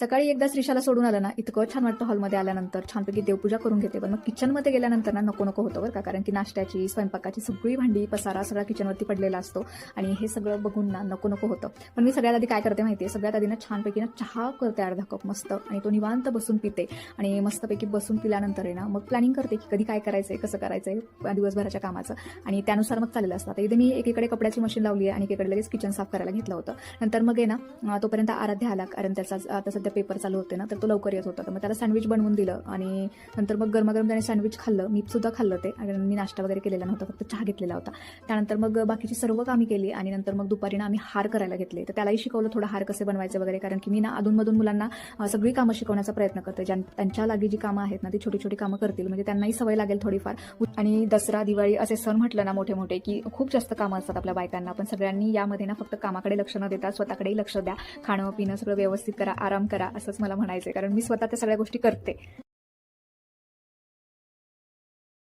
सकाळी एकदा श्रीशाला सोडून आलं ना इतकं छान वाटतं हॉलमध्ये आल्यानंतर. छानपैकी देवपूजा करून घेते पण मग किचनमध्ये गेल्यानंतर ना नको नको होतं बरं का. कारण की नाश्त्याची स्वयंपाकाची सगळी भांडी पसारा सगळा किचनवरती पडलेला असतो. आणि हे सगळं बघून ना नको नको होतं. पण मी सगळ्यात आधी काय करते माहिती आहे सगळ्यात आधी ना छानपैकी ना चहा करते अर्धा कप मस्त. आणि तो निवांत बसून पिते. आणि मस्तपैकी बसून पिल्यानंतर आहे ना मग प्लॅनिंग करते की कधी काय करायचं आहे कसं करायचं आहे दिवसभराच्या कामाचं. आणि त्यानुसार मग चाललेलं असतं. इथे मी एकीकडे कपड्याची मशीन लावली आहे आणि एकीकडे लगेच किचन साफ करायला घेतलं होतं. नंतर मग आहे ना तोपर्यंत आराध्या आला. कारण त्याचा आता सध्या पेपर चालू होते ना तर तो लवकर येत होता. तर मग त्याला सँडविच बनवून दिलं आणि नंतर मग गरमागरम त्याने सँडविच खाल्लं. मी सुद्धा खाल्लं ते. आणि मी नाश्ता वगैरे केलेला नव्हता फक्त चहा घेतलेला होता. त्यानंतर मग बाकीची सर्व कामी केली आणि नंतर मग दुपारी ना आम्ही हार करायला घेतले. तर त्यालाही शिकवलं थोडं हार कसे बनवायचे वगैरे कारण की मी ना अधूनमधून मुलांना सगळी कामं शिकवण्याचा प्रयत्न करते. ज्यां त्यांच्या लागी जी कामं आहेत ना ती छोटी छोटी कामं करतील. म्हणजे त्यांनाही सवय लागेल थोडीफार. आणि दसरा दिवाळी असे सण म्हटलं ना मोठे मोठे की खूप जास्त कामं असतात आपल्या बायकांना. पण सगळ्यांनी यामध्ये ना फक्त कामाकडे लक्ष न देता स्वतःकडेही लक्ष द्या. खाणं पिणं सगळं व्यवस्थित करा आराम करा. असंच मला म्हणायचं आहे कारण मी स्वतः त्या सगळ्या गोष्टी करते.